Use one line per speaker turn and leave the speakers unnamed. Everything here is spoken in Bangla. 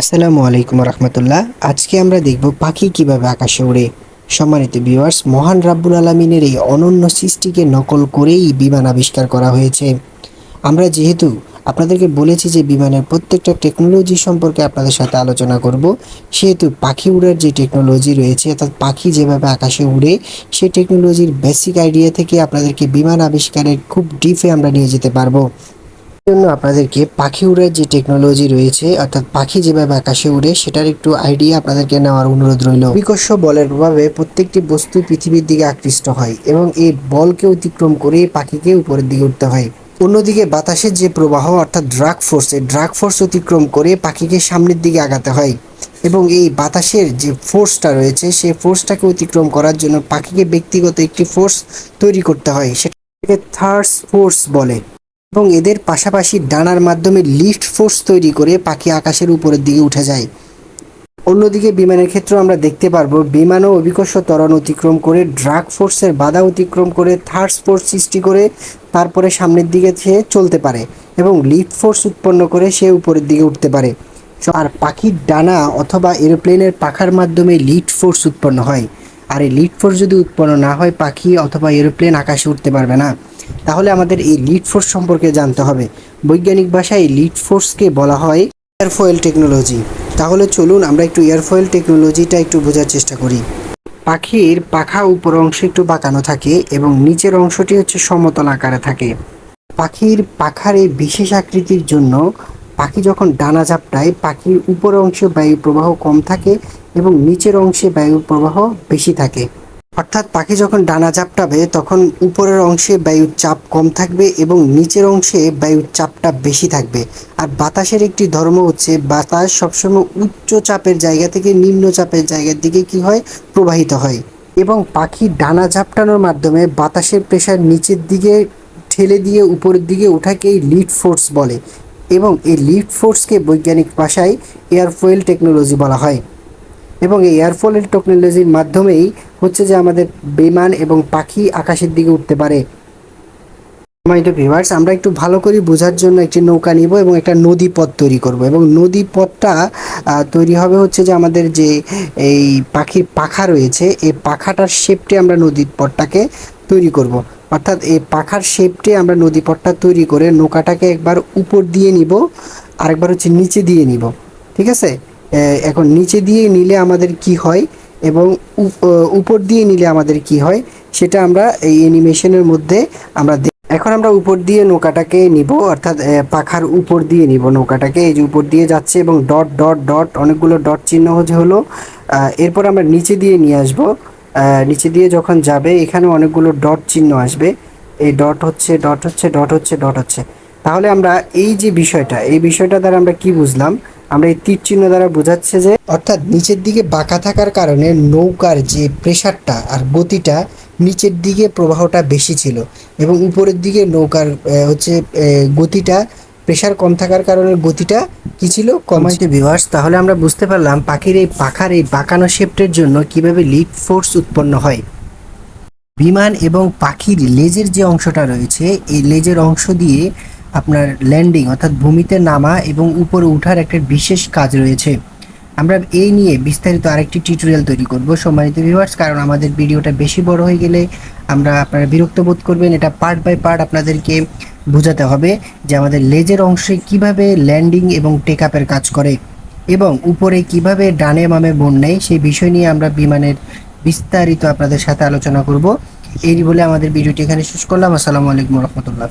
আসসালামু আলাইকুম রহমতুল্লাহ। আজকে আমরা দেখব পাখি কীভাবে আকাশে ওড়ে। সম্মানিত ভিউয়ার্স মহান রাব্বুল আলমিনের এই অনন্য সৃষ্টিকে নকল করেই বিমান আবিষ্কার করা হয়েছে। আমরা যেহেতু আপনাদেরকে বলেছি যে বিমানের প্রত্যেকটা টেকনোলজি সম্পর্কে আপনাদের সাথে আলোচনা করব, সেহেতু পাখি উড়ার যে টেকনোলজি রয়েছে, অর্থাৎ পাখি যেভাবে আকাশে উড়ে, সেই টেকনোলজির বেসিক আইডিয়া থেকে আপনাদেরকে বিমান আবিষ্কারের খুব ডিপে আমরা নিয়ে যেতে পারব। জন্য আপনাদেরকে পাখি উড়ার যে টেকনোলজি রয়েছে, অর্থাৎ পাখি যেভাবে আকাশে উড়ে, সেটার একটু আইডিয়া আপনাদেরকে নেওয়ার অনুরোধ রইল। বিকর্ষ বলের প্রভাবে প্রত্যেকটি বস্তু পৃথিবীর দিকে আকৃষ্ট হয় এবং এই বলকে অতিক্রম করে পাখিকে উপরের দিকে উঠতে হয়। অন্যদিকে বাতাসের যে প্রবাহ, অর্থাৎ ড্রাগ ফোর্স এই ড্রাগ ফোর্স অতিক্রম করে পাখিকে সামনের দিকে আগাতে হয় এবং এই বাতাসের যে ফোর্সটা রয়েছে, সেই ফোর্সটাকে অতিক্রম করার জন্য পাখিকে ব্যক্তিগত একটি ফোর্স তৈরি করতে হয়, সেটাকে থার্স ফোর্স বলে। এবং এদের পাশাপাশি ডানার মাধ্যমে লিফট ফোর্স তৈরি করে পাখি আকাশের উপরের দিকে উঠে যায়। অন্যদিকে বিমানের ক্ষেত্রেও আমরা দেখতে পারব, বিমানও অভিকর্ষ ত্বরণ অতিক্রম করে, ড্রাগ ফোর্সের বাধা অতিক্রম করে থার্ড ফোর্স সৃষ্টি করে তারপরে সামনের দিকে সে চলতে পারে এবং লিফট ফোর্স উৎপন্ন করে সে উপরের দিকে উঠতে পারে। আর পাখির ডানা অথবা এরোপ্লেনের পাখার মাধ্যমে লিড ফোর্স উৎপন্ন হয়। আর এই লিড ফোর্স যদি উৎপন্ন না হয়, পাখি অথবা এরোপ্লেন আকাশে উঠতে পারবে না। তাহলে আমাদের এই লিড ফোর্স সম্পর্কে জানতে হবে। বৈজ্ঞানিক ভাষায় লিড ফোর্সকে বলা হয় এয়ারফয়েল টেকনোলজি তাহলে চলুন আমরা একটু এয়ারফয়েল টেকনোলজিটা একটু বোঝার চেষ্টা করি। পাখির পাখা উপর অংশ একটু বাঁকানো থাকে এবং নিচের অংশটি হচ্ছে সমতল আকারে থাকে। পাখির পাখার এই বিশেষ আকৃতির জন্য পাখি যখন ডানা ঝাপটায়, পাখির উপর অংশে বায়ু প্রবাহ কম থাকে এবং নিচের অংশে বায়ু প্রবাহ বেশি থাকে। অর্থাৎ পাখি যখন ডানা ঝাপটাবে তখন উপরের অংশে বায়ুর চাপ কম থাকবে এবং নিচের অংশে বায়ুর চাপটা বেশি থাকবে। আর বাতাসের একটি ধর্ম হচ্ছে, বাতাস সবসময় উচ্চ চাপের জায়গা থেকে নিম্ন চাপের জায়গার দিকে কি হয়? প্রবাহিত হয়। এবং পাখি ডানা ঝাপটানোর মাধ্যমে বাতাসের প্রেশার নিচের দিকে ঠেলে দিয়ে উপরের দিকে ওঠাকেই লিড ফোর্স বলে। এবং এই লিড ফোর্সকে বৈজ্ঞানিক ভাষায় এয়ারফোয়েল টেকনোলজি বলা হয়। এবং এই এয়ারফোয়েল টেকনোলজির মাধ্যমেই হচ্ছে যে আমাদের বিমান এবং পাখি আকাশের দিকে উঠতে পারে। সম্মানিত ভিভার্স আমরা একটু ভালো করে বোঝার জন্য একটি নৌকা নিব এবং একটা নদী পথ তৈরি করব এবং নদী পথটা তৈরি হবে হচ্ছে যে আমাদের যে এই পাখির পাখা রয়েছে, এই পাখাটার শেপটে আমরা নদীর পথটাকে তৈরি করব। অর্থাৎ এই পাখার শেপটে আমরা নদী পথটা তৈরি করে নৌকাটাকে একবার উপর দিয়ে নিব, আরেকবার হচ্ছে নিচে দিয়ে নিব। ঠিক আছে? এখন নিচে দিয়ে নিলে আমাদের কি হয় এবং উপ- উপর দিয়ে নিলে আমাদের কি হয় সেটা আমরা এই অ্যানিমেশনের মধ্যে আমরা এখন আমরা উপর দিয়ে নৌকাটাকে নিব, অর্থাৎ পাখার উপর দিয়ে নিব নৌকাটাকে। এই যে উপর দিয়ে যাচ্ছে এবং ডট ডট ডট, অনেকগুলো ডট চিহ্ন হচ্ছে হলো। এরপর আমরা নিচে দিয়ে নিয়ে আসব। নিচে দিয়ে যখন যাবে, এখানে অনেকগুলো ডট চিহ্ন আসবে। এই ডট হচ্ছে ডট হচ্ছে ডট হচ্ছে ডট হচ্ছে। তাহলে আমরা এই যে বিষয়টা, এই বিষয়টা দ্বারা আমরা কি বুঝলাম? আমরা এই তীর চিহ্ন দ্বারা বোঝাচ্ছে যে অর্থাৎ নিচের দিকে বাঁকা থাকার কারণে নৌকার যে প্রেশারটা আর গতিটা নিচের দিকে প্রবাহটা বেশি ছিল এবং উপরের দিকে নৌকার হচ্ছে গতিটা প্রেশার কম থাকার কারণে গতিটা কি ছিল? কমাইতে ভিউয়ার্স তাহলে আমরা বুঝতে পারলাম পাখির এই পাখার এই বাঁকানো শেপটের জন্য কীভাবে লিড ফোর্স উৎপন্ন হয়। বিমান এবং পাখির লেজের যে অংশটা রয়েছে এই লেজের অংশ দিয়ে আপনার ল্যান্ডিং অর্থাৎ ভূমিতে নামা এবং উপরে ওঠার একটা বিশেষ কাজ রয়েছে। আমরা এই নিয়ে বিস্তারিত আরেকটি টিউটোরিয়াল তৈরি করব। সম্মানিত ভিউয়ার্স কারণ আমাদের ভিডিওটা বেশি বড় হয়ে গেলে আমরা আপনারা বিরক্ত বোধ করবেন। এটা পার্ট বাই পার্ট আপনাদেরকে বোঝাতে হবে যে আমাদের লেজের অংশে কীভাবে ল্যান্ডিং এবং টেক আপের কাজ করে এবং উপরে কীভাবে ডানে মামে বোন নেয়, সেই বিষয় নিয়ে আমরা বিমানের বিস্তারিত আপনাদের সাথে আলোচনা করব। এই বলে আমাদের ভিডিওটি এখানে শেষ করলাম। আসসালামু আলাইকুম রহমতুল্লাহ।